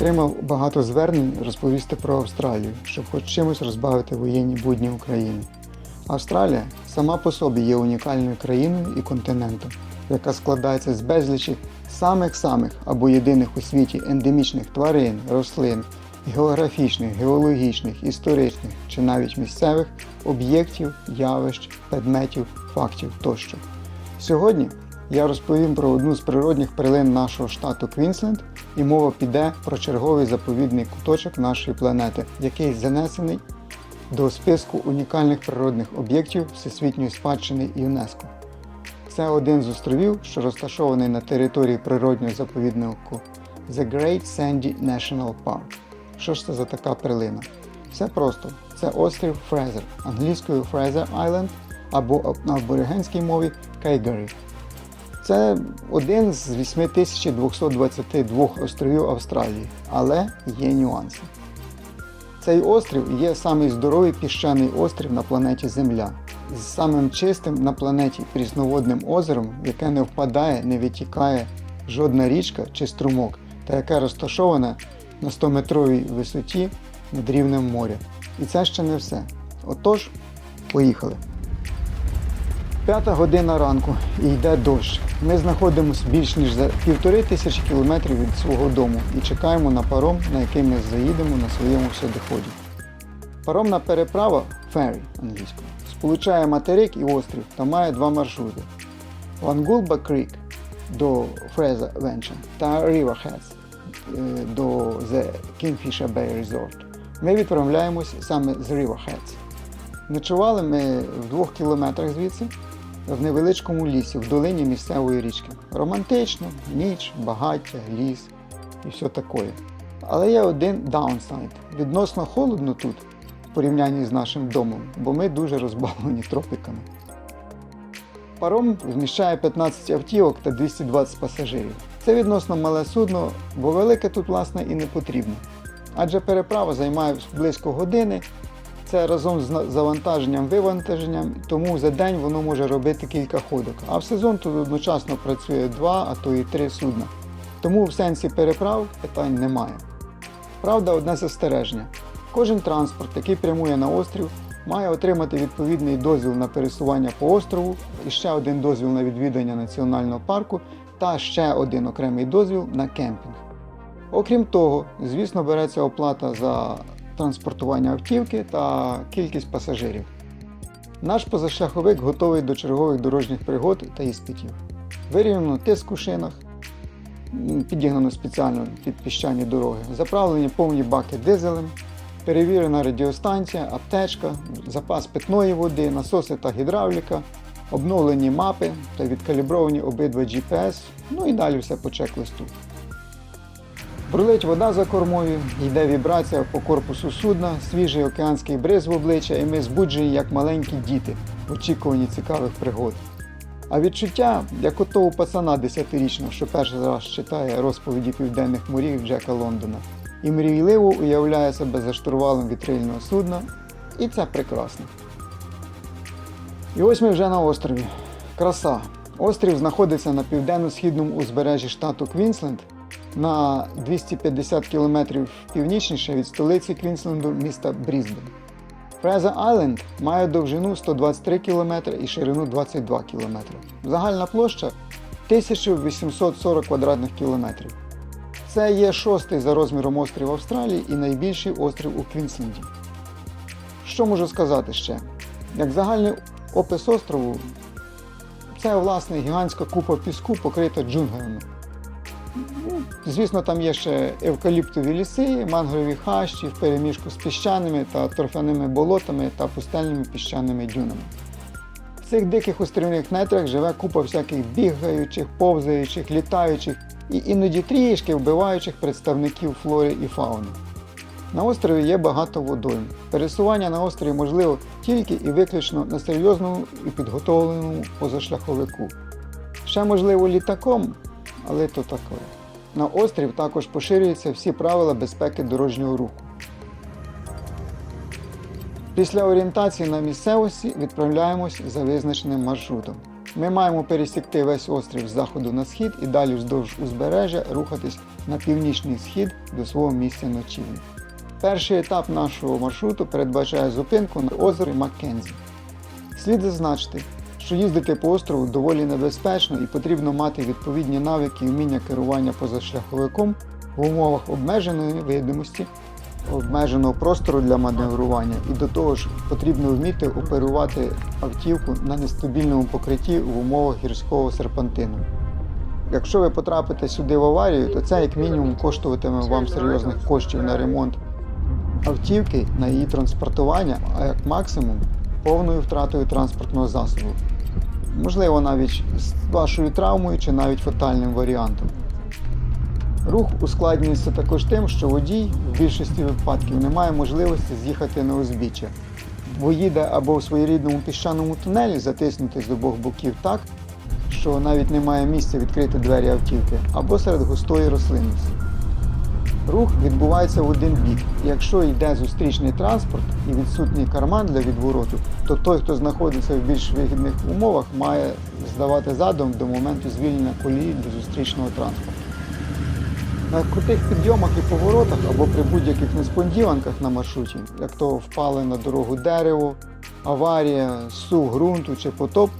Отримав багато звернень розповісти про Австралію, щоб хоч чимось розбавити воєнні будні України. Австралія сама по собі є унікальною країною і континентом, яка складається з безлічі самих-самих або єдиних у світі ендемічних тварин, рослин, географічних, геологічних, історичних чи навіть місцевих об'єктів, явищ, предметів, фактів тощо. Сьогодні я розповім про одну з природних перлин нашого штату Квінсленд, і мова піде про черговий заповідний куточок нашої планети, який занесений до списку унікальних природних об'єктів Всесвітньої спадщини ЮНЕСКО. Це один з островів, що розташований на території природнього заповіднику The Great Sandy National Park. Що ж це за така перлина? Все просто. Це острів Фрезер, англійською Fraser Island або на аборигенській мові Кайгарі. Це один з 8222 островів Австралії, але є нюанси. Цей острів є самий здоровий піщаний острів на планеті Земля з самим чистим на планеті прісноводним озером, яке не впадає, не витікає жодна річка чи струмок, та яке розташоване на 100-метровій висоті над рівнем моря. І це ще не все. Отож, поїхали. П'ята година ранку і йде дощ. Ми знаходимося більш ніж за півтори тисячі кілометрів від свого дому і чекаємо на паром, на який ми заїдемо на своєму всюдиході. Паромна переправа феррі англійською сполучає материк і острів та має два маршрути: Вангулба Крік до Фреза Венча та Riverheads е, до The Kingfisher Bay Resort. Ми відправляємось саме з Riverheads. Ночували ми в двох кілометрах звідси, в невеличкому лісі, в долині місцевої річки. Романтично, ніч, багаття, ліс і все таке. Але є один даунсайд. Відносно холодно тут, в порівнянні з нашим домом, бо ми дуже розбавлені тропиками. Паром вміщає 15 автівок та 220 пасажирів. Це відносно мале судно, бо велике тут власне і не потрібно. Адже переправа займає близько години, це разом з завантаженням, вивантаженням, тому за день воно може робити кілька ходок. А в сезон тут одночасно працює два, а то і три судна. Тому в сенсі переправ питань немає. Правда, одне застереження. Кожен транспорт, який прямує на острів, має отримати відповідний дозвіл на пересування по острову, і ще один дозвіл на відвідання національного парку та ще один окремий дозвіл на кемпінг. Окрім того, звісно, береться оплата за транспортування автівки та кількість пасажирів. Наш позашляховик готовий до чергових дорожніх пригод та іспитів. Вирівняно тиск у шинах, підігнано спеціально під піщані дороги, заправлені повні баки дизелем, перевірена радіостанція, аптечка, запас питної води, насоси та гідравліка, обновлені мапи та відкалібровані обидва GPS, ну і далі все по чек-листу. Брулить вода за кормою, йде вібрація по корпусу судна, свіжий океанський бриз в обличчя, і ми збуджені як маленькі діти в очікуванні цікавих пригод. А відчуття, як ото у пацана 10-річного, що перший раз читає розповіді південних морів Джека Лондона, і мрійливо уявляє себе за штурвалом вітрильного судна, і це прекрасно. І ось ми вже на острові. Краса. Острів знаходиться на південно-східному узбережжі штату Квінсленд на 250 км північніше від столиці Квінсленду міста Брізбен. Фреза Айленд має довжину 123 км і ширину 22 км. Загальна площа 1840 квадратних кілометрів. Це є шостий за розміром острів Австралії і найбільший острів у Квінсленді. Що можу сказати ще? Як загальний опис острову, це власне гігантська купа піску, покрита джунглями. Звісно, там є ще евкаліптові ліси, мангрові хащі в переміжку з піщаними та торфяними болотами та пустельними піщаними дюнами. В цих диких острівних нетрах живе купа всяких бігаючих, повзаючих, літаючих і іноді трішки вбиваючих представників флори і фауни. На острові є багато водойм. Пересування на острові можливо тільки і виключно на серйозному і підготовленому позашляховику. Ще можливо літаком, але то таке. На острів також поширюються всі правила безпеки дорожнього руху. Після орієнтації на місцевості відправляємось за визначеним маршрутом. Ми маємо пересікти весь острів з заходу на схід і далі вздовж узбережжя рухатись на північний схід до свого місця ночівлі. Перший етап нашого маршруту передбачає зупинку на озері Маккензі. Слід зазначити, що їздити по острову доволі небезпечно і потрібно мати відповідні навики і вміння керування позашляховиком в умовах обмеженої видимості, обмеженого простору для маневрування, і до того ж потрібно вміти оперувати автівку на нестабільному покритті в умовах гірського серпантину. Якщо ви потрапите сюди в аварію, то це як мінімум коштуватиме вам серйозних коштів на ремонт автівки, на її транспортування, а як максимум повною втратою транспортного засобу. Можливо, навіть з вашою травмою чи навіть фатальним варіантом. Рух ускладнюється також тим, що водій в більшості випадків не має можливості з'їхати на узбіччя, бо їде або в своєрідному піщаному тунелі, затиснутий з обох боків так, що навіть немає місця відкрити двері автівки, або серед густої рослинності. Рух відбувається в один бік. Якщо йде зустрічний транспорт і відсутній карман для відвороту, то той, хто знаходиться в більш вигідних умовах, має здавати задом до моменту звільнення колії для зустрічного транспорту. На крутих підйомах і поворотах або при будь-яких несподіванках на маршруті, як то впали на дорогу дерево, аварія, сув ґрунту чи потоп,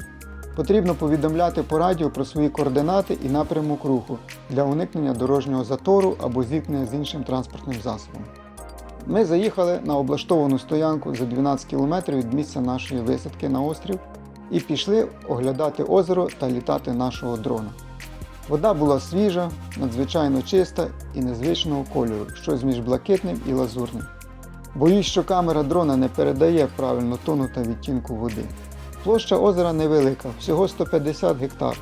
потрібно повідомляти по радіо про свої координати і напрямок руху для уникнення дорожнього затору або зіткнення з іншим транспортним засобом. Ми заїхали на облаштовану стоянку за 12 км від місця нашої висадки на острів і пішли оглядати озеро та літати нашого дрона. Вода була свіжа, надзвичайно чиста і незвичного кольору, щось між блакитним і лазурним. Боюсь, що камера дрона не передає правильно тону та відтінку води. Площа озера невелика, всього 150 гектар.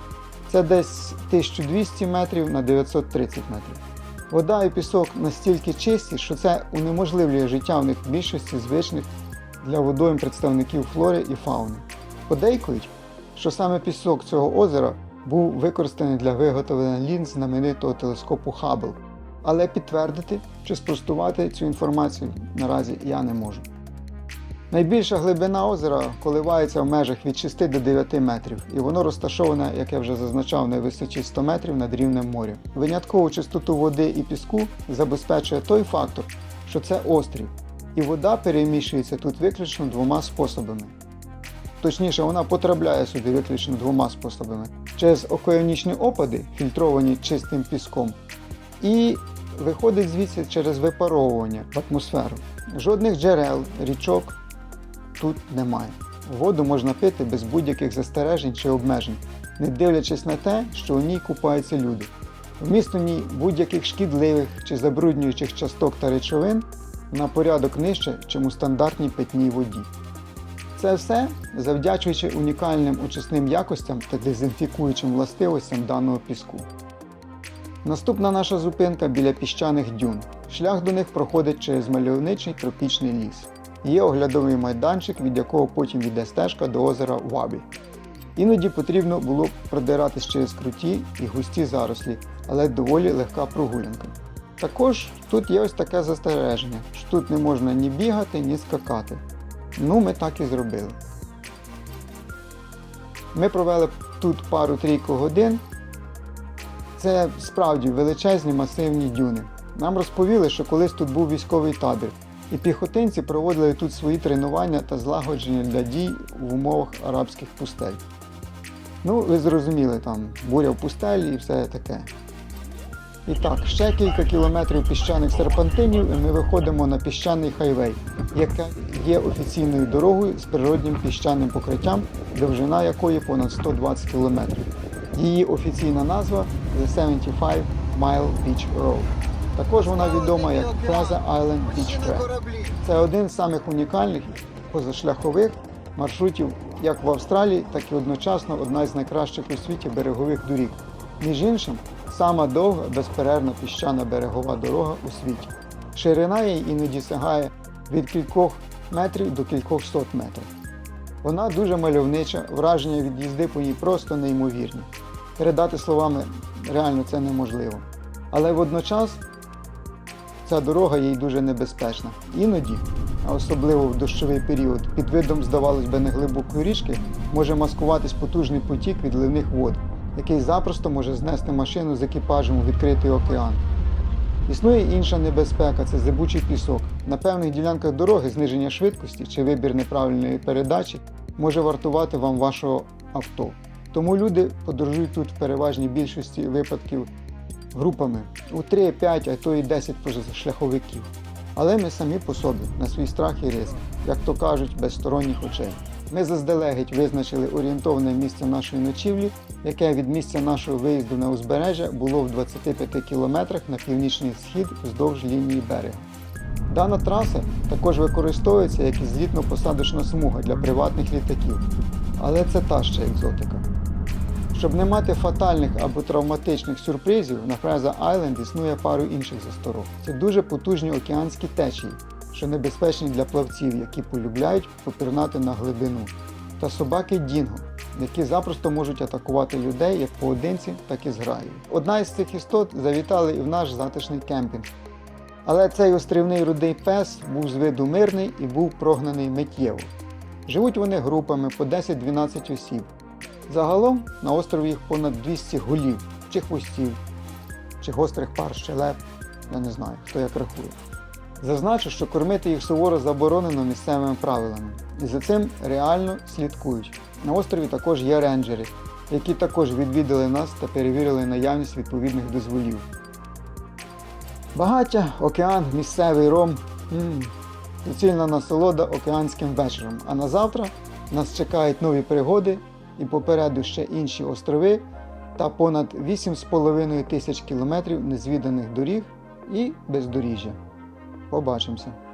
Це десь 1200 метрів на 930 метрів. Вода і пісок настільки чисті, що це унеможливлює життя в них більшості звичних для водойм представників флори і фауни. Подейкують, що саме пісок цього озера був використаний для виготовлення лінз знаменитого телескопу Хаббл. Але підтвердити чи спростувати цю інформацію наразі я не можу. Найбільша глибина озера коливається в межах від 6 до 9 метрів, і воно розташоване, як я вже зазначав, на висоті 100 метрів над рівнем моря. Виняткову чистоту води і піску забезпечує той фактор, що це острів, і вода перемішується тут виключно двома способами. Точніше, вона потрапляє сюди виключно двома способами: через океанічні опади, фільтровані чистим піском, і виходить звідси через випаровування в атмосферу. Жодних джерел, річок тут немає. Воду можна пити без будь-яких застережень чи обмежень, не дивлячись на те, що у ній купаються люди. Вміст у ній будь-яких шкідливих чи забруднюючих часток та речовин на порядок нижче, ніж у стандартній питній воді. Це все завдячуючи унікальним очисним якостям та дезінфікуючим властивостям даного піску. Наступна наша зупинка біля піщаних дюн. Шлях до них проходить через мальовничий тропічний ліс. Є оглядовий майданчик, від якого потім йде стежка до озера Вабі. Іноді потрібно було продиратись через круті і густі зарослі, але доволі легка прогулянка. Також тут є ось таке застереження, що тут не можна ні бігати, ні скакати. Ну, ми так і зробили. Ми провели тут пару-трійку годин. Це справді величезні масивні дюни. Нам розповіли, що колись тут був військовий табір, і піхотинці проводили тут свої тренування та злагодження для дій в умовах арабських пустель. Ну, ви зрозуміли, там буря в пустелі і все таке. І так, ще кілька кілометрів піщаних серпантинів і ми виходимо на піщаний хайвей, яка є офіційною дорогою з природнім піщаним покриттям, довжина якої понад 120 кілометрів. Її офіційна назва The 75 Mile Beach Road. Також вона відома як Plaza Island Beach Track. Це один з самих унікальних позашляхових маршрутів як в Австралії, так і одночасно одна з найкращих у світі берегових доріг. Між іншим, сама довга безперервна піщана берегова дорога у світі. Ширина її іноді сягає від кількох метрів до кількох сот метрів. Вона дуже мальовнича, враження від їзди по ній просто неймовірні. Передати словами реально це неможливо. Але водночас ця дорога є й дуже небезпечна. Іноді, а особливо в дощовий період, під видом, здавалось би, неглибокої річки, може маскуватись потужний потік відливних вод, який запросто може знести машину з екіпажем у відкритий океан. Існує інша небезпека це зибучий пісок. На певних ділянках дороги зниження швидкості чи вибір неправильної передачі може вартувати вам вашого авто. Тому люди подорожують тут в переважній більшості випадків групами у 3, 5, а то і 10 шляховиків. Але ми самі по собі, на свій страх і ризик, як то кажуть, без сторонніх очей. Ми заздалегідь визначили орієнтовне місце нашої ночівлі, яке від місця нашого виїзду на узбережжя було в 25 кілометрах на північний схід вздовж лінії берега. Дана траса також використовується як і злітно-посадочна смуга для приватних літаків, але це та ще екзотика. Щоб не мати фатальних або травматичних сюрпризів, на Фреза Айленд існує пару інших засторог. Це дуже потужні океанські течії, що небезпечні для плавців, які полюбляють попірнати на глибину, та собаки Дінго, які запросто можуть атакувати людей як поодинці, так і зграєю. Одна із цих істот завітала і в наш затишний кемпінг. Але цей острівний рудий пес був з виду мирний і був прогнаний миттєво. Живуть вони групами по 10-12 осіб. Загалом на острові їх понад 200 голів, чи хвостів, чи гострих пар щелеп, я не знаю, хто як рахує. Зазначу, що кормити їх суворо заборонено місцевими правилами, і за цим реально слідкують. На острові також є рейнджери, які також відвідали нас та перевірили наявність відповідних дозволів. Багаття, океан, місцевий ром. М, Суцільна насолода океанським вечором. А на завтра нас чекають нові пригоди і попереду ще інші острови та понад 8,5 тисяч кілометрів незвіданих доріг і бездоріжжя. Побачимося!